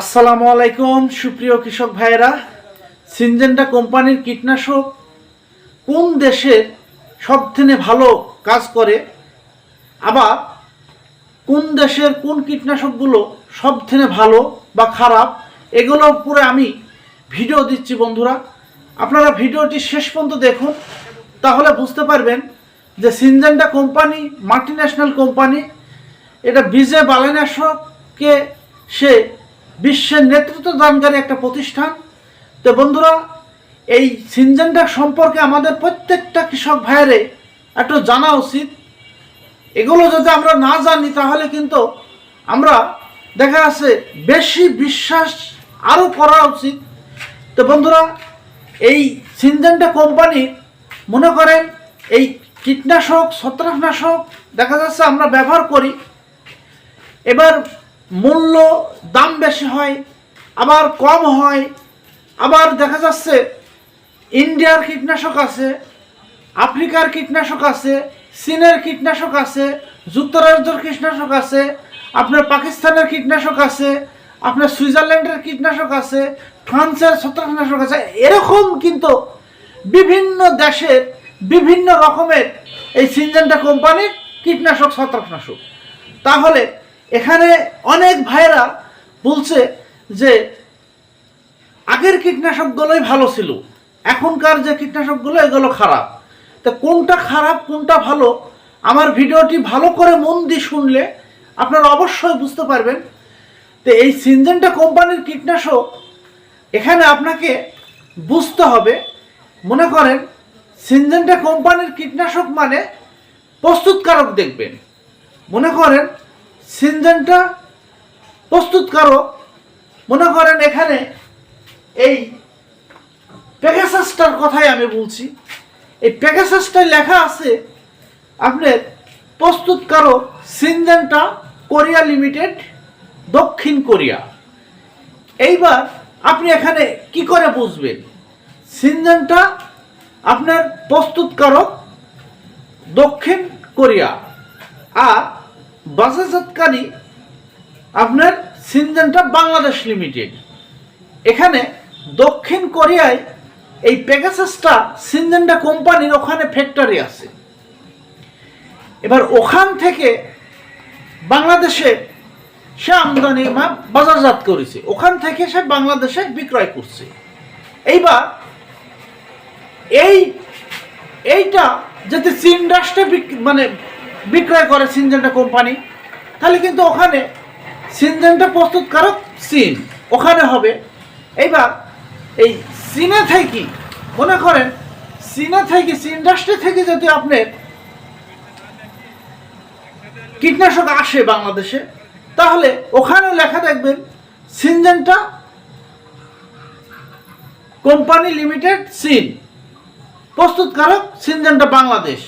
আসসালামু আলাইকুম, সুপ্রিয় কৃষক ভাইয়েরা। সিনজেন্টা কোম্পানির কীটনাশক কোন দেশের সবথেকে ভালো কাজ করে? আবার কোন দেশের কোন কীটনাশকগুলো সবথেকে ভালো বা খারাপ? এগুলো পুরো আমি ভিডিও দিচ্ছি বন্ধুরা। আপনারা ভিডিওটি শেষ পর্যন্ত দেখুন, তাহলে বুঝতে পারবেন যে সিনজেন্টা কোম্পানি, মাল্টিন্যাশনাল কোম্পানি, এটা বিজে বালানাশককে সে বিশ্বের নেতৃত্ব দানকারী একটা প্রতিষ্ঠান। তো বন্ধুরা, এই সিনজেন্টা সম্পর্কে আমাদের প্রত্যেকটা কৃষক ভাইয়েরে একটু জানা উচিত। এগুলো যদি আমরা না জানি, তাহলে কিন্তু আমরা দেখা যাচ্ছে বেশি বিশ্বাস আরও করা উচিত। তো বন্ধুরা, এই সিনজেন্টা কোম্পানি মনে করেন এই কীটনাশক, ছত্রাকনাশক দেখা যাচ্ছে আমরা ব্যবহার করি। এবার মূল্য দাম বেশি হয়, আবার কম হয়, আবার দেখা যাচ্ছে ইন্ডিয়ার কীটনাশক আছে, আফ্রিকার কীটনাশক আছে, চীনের কীটনাশক আছে, যুক্তরাজ্যের কীটনাশক আছে, আপনার পাকিস্তানের কীটনাশক আছে, আপনার সুইজারল্যান্ডের কীটনাশক আছে, ফ্রান্সের ছত্রাকনাশক আছে, এরকম কিন্তু বিভিন্ন দেশের বিভিন্ন রকমের এই সিনজেন্টা কোম্পানির কীটনাশক, ছত্রাকনাশক। তাহলে এখানে অনেক ভাইয়েরা বলছে যে, আগের কীটনাশকগুলোই ভালো ছিল, এখনকার যে কীটনাশকগুলো এগুলো খারাপ। তা কোনটা খারাপ, কোনটা ভালো? আমার ভিডিওটি ভালো করে মন দিয়ে শুনলে আপনারা অবশ্যই বুঝতে পারবেন। তো এই সিনজেন্টা কোম্পানির কীটনাশক এখানে আপনাকে বুঝতে হবে। মনে করেন, সিনজেন্টা কোম্পানির কীটনাশক মানে প্রস্তুতকারক দেখবেন। মনে করেন সিনজেন্টা প্রস্তুতকারক মনে করেন এখানে এই পেগাসাসটার কথাই আমি বলছি। এই পেগাসাসটায় লেখা আছে আপনার প্রস্তুতকারক সিনজেন্টা কোরিয়া লিমিটেড, দক্ষিণ কোরিয়া। এইবার আপনি এখানে কি করে বুঝবেন? সিনজেন্টা আপনার প্রস্তুতকারক দক্ষিণ কোরিয়া। আর বাজারজাতকারী আপনার সিনজেন্টা বাংলাদেশ লিমিটেড। এখানে দক্ষিণ কোরিয়ায় এই পেগাসাসটা সিনজেন্টা কোম্পানির ওখানে ফ্যাক্টরি আছে। এবার ওখান থেকে বাংলাদেশে সে আমদানি বাজারজাত করেছে। ওখান থেকে সে বাংলাদেশে বিক্রয় করছে। এইবার এই এইটা যদি চীন রাষ্ট্রে মানে বিক্রয় করে সিনজেন্টা কোম্পানি। তাহলে কিন্তু ওখানে সিনজেন্টা প্রস্তুতকারক সিন। ওখানে হবে। এইবার এই চীনে থেকে, মনে করেন চীনে থেকে চীন রাষ্ট্রে থেকে যদি আপনার কীটনাশক আসে বাংলাদেশে, তাহলে ওখানে লেখা দেখবেন, সিনজেন্টা কোম্পানি লিমিটেড সিন। প্রস্তুতকারক সিনজেন্টা বাংলাদেশ।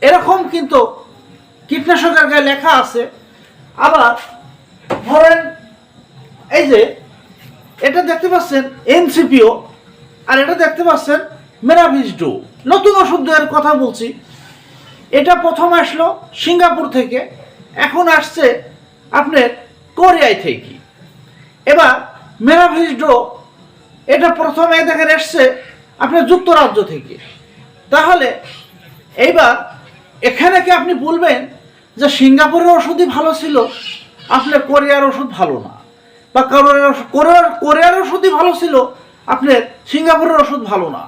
এরকম কিন্তু কীটনাশকের গায়ে লেখা আছে। আবার ধরেন এই যে এটা দেখতে পাচ্ছেন এনসিপিও আর এটা দেখতে পাচ্ছেন মেরাভিসডো নতুন ওষুধের কথা বলছি। এটা প্রথম আসলো সিঙ্গাপুর থেকে, এখন আসছে আপনার কোরিয়ায় থেকে। এবার মেরাভিসডো এটা প্রথমে দেখেন এসছে আপনার যুক্তরাজ্য থেকে। তাহলে এইবার এখানে কি আপনি বলবেন যে সিঙ্গাপুরের ওষুধই ভালো ছিল আপনার কোরিয়ার ওষুধ ভালো না। বা কোরিয়ার কোরিয়ার কোরিয়ার ওষুধই ভালো ছিল আপনার সিঙ্গাপুরের ওষুধ ভালো না।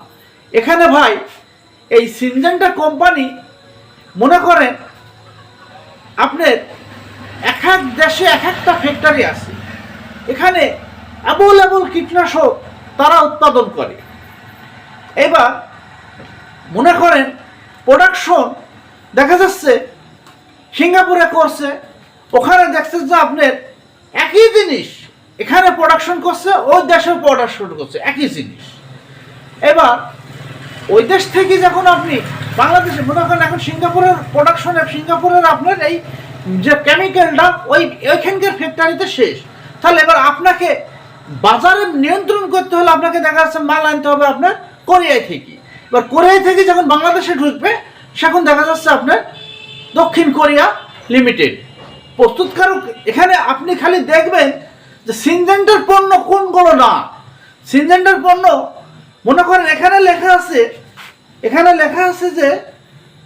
এখানে ভাই, এই সিনজেন্টা কোম্পানি, মনে করেন আপনার এক এক দেশে এক একটা ফ্যাক্টরি আছে। এখানে অ্যাভেলেবল কীটনাশক তারা উৎপাদন করে। এবার মনে করেন প্রোডাকশন দেখা যাচ্ছে সিঙ্গাপুরে করছে, ওখানে দেখছে যে আপনার একই জিনিস, এখানে প্রোডাকশন করছে ওই দেশেও প্রোডাকশন করছে, একই জিনিস। এবার, ওই দেশ থেকে যখন আপনি বাংলাদেশে, মনে করেন এখন সিঙ্গাপুরের প্রোডাকশনে সিঙ্গাপুরের আপনার এই যে কেমিক্যালটা ওই, ওইখানকার ফ্যাক্টরিতে শেষ। তাহলে এবার আপনাকে বাজারে নিয়ন্ত্রণ করতে হলে আপনাকে দেখা যাচ্ছে মাল আনতে হবে আপনার কোরিয়ায় থেকে। এবার কোরিয়ায় থেকে যখন বাংলাদেশে ঢুকবে, সেখন দেখা যাচ্ছে আপনার দক্ষিণ কোরিয়া লিমিটেড। প্রস্তুতকারক, এখানে আপনি খালি দেখবেন যে সিনজেন্টার পণ্য কোনগুলো না। সিনজেন্টার পণ্য, মনে করেন এখানে লেখা আছে, এখানে লেখা আছে যে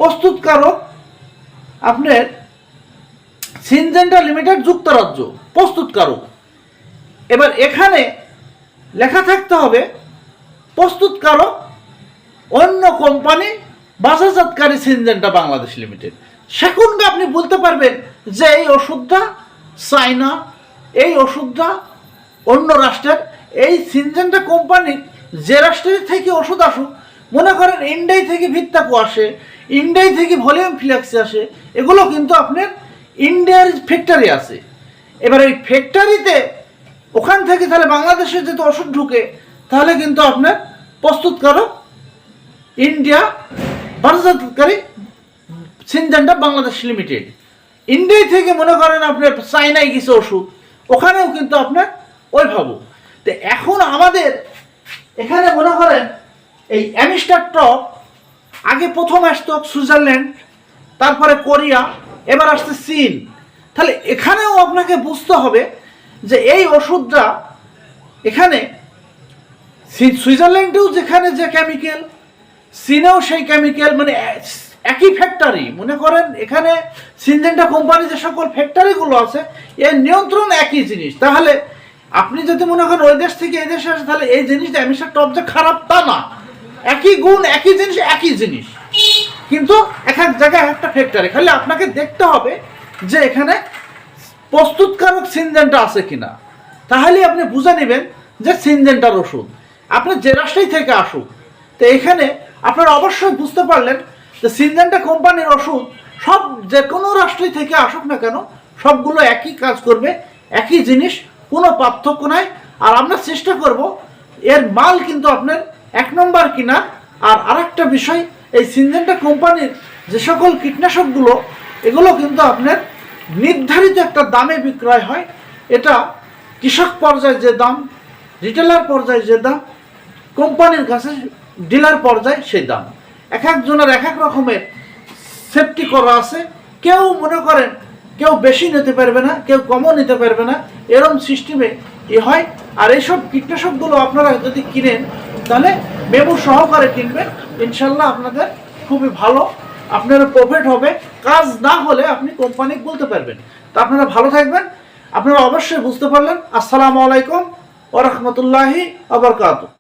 প্রস্তুতকারক আপনার সিনজেন্টা লিমিটেড যুক্তরাজ্য, প্রস্তুতকারক। এবার এখানে লেখা থাকতে হবে, প্রস্তুতকারক অন্য কোম্পানি বাসাজাতকারী সিনজেন্টা বাংলাদেশ লিমিটেড। সেখানকে আপনি বলতে পারবেন যে এই ওষুধটা চায়না, এই ওষুধটা অন্য রাষ্ট্রের, এই সিনজেন্টা কোম্পানি যে রাষ্ট্রের থেকে ওষুধ আসুক, মনে করেন ইন্ডিয়াই থেকে ভিত্তাকু আসে ইন্ডিয়াই থেকে ভলিউম ফ্লেক্সি আসে, এগুলো কিন্তু আপনার ইন্ডিয়ার ফ্যাক্টরি আছে। এবার ওই ফ্যাক্টরিতে ওখান থেকে তাহলে বাংলাদেশে যদি ওষুধ ঢুকে, তাহলে কিন্তু আপনার প্রস্তুতকারক ইন্ডিয়া বাজারজাতকারী সিনজেন্টা বাংলাদেশ লিমিটেড। ইন্ডিয়া থেকে মনে করেন আপনার চাইনায় কিছু ওষুধ, ওখানেও কিন্তু আপনার ওই ওইভাবে। তো এখন আমাদের এখানে মনে করেন এই অ্যামিস্টার টপ আগে প্রথম আসতো সুইজারল্যান্ড, তারপরে কোরিয়া, এবার আসছে চীন। তাহলে এখানেও আপনাকে বুঝতে হবে যে এই ওষুধটা এখানে সুইজারল্যান্ডেও যেখানে যে কেমিক্যাল চীনেও সেই কেমিক্যাল মানে একই ফ্যাক্টরি মনে করেন এখানে সিনজেন্টা কোম্পানি যে সকল ফ্যাক্টরিগুলো আছে, এর নিয়ন্ত্রণ একই জিনিস। তাহলে আপনি যদি মনে করেন ওই দেশ থেকে এই দেশে আসে, তাহলে এই জিনিসটা এমিশার টপ যে খারাপ তা না। একই গুণ, একই জিনিস একই জিনিস। কিন্তু এক এক জায়গায় একটা ফ্যাক্টরি খালি আপনাকে দেখতে হবে যে এখানে প্রস্তুতকারক সিনজেন্টা আছে কিনা। তাহলে আপনি বুঝে নেবেন যে সিনজেন্টার ওষুধ। আপনি যে রাষ্ট্রেই থেকে আসুক, তো এখানে আপনারা অবশ্যই বুঝতে পারলেন যে সিনজেন্টা কোম্পানির ওষুধ সব যে কোনো রাষ্ট্রই থেকে আসুক না কেন, সবগুলো একই কাজ করবে, একই জিনিস, কোনো পার্থক্য নাই। আর আমরা চেষ্টা করব, এর মাল কিন্তু আপনার এক নম্বর কিনা। আর আরেকটা বিষয়, এই সিনজেন্টা কোম্পানির যে সকল কীটনাশকগুলো, এগুলো কিন্তু আপনার নির্ধারিত একটা দামে বিক্রয় হয়। এটা কৃষক পর্যায়ে যে দাম রিটেলার পর্যায়ে যে দাম কোম্পানির কাছে ডিলার পর্যায়ে সেই দাম। এক একজনের এক এক রকমের সেফটি করা আছে। কেউ মনে করেন, কেউ বেশি নিতে পারবে না, কেউ কমও নিতে পারবে না, এরম সিস্টেমে এ হয়। আর এইসব কীটনাশকগুলো আপনারা যদি কিনেন, তাহলে মেমু সহকারে কিনবেন। ইনশাল্লাহ আপনাদের খুবই ভালো, আপনার প্রফিট হবে। কাজ না হলে আপনি কোম্পানি বলতে পারবেন। তা আপনারা ভালো থাকবেন। আপনারা অবশ্যই বুঝতে পারলেন। আসসালামু আলাইকুম ওরহমতুল্লাহি আবরকাত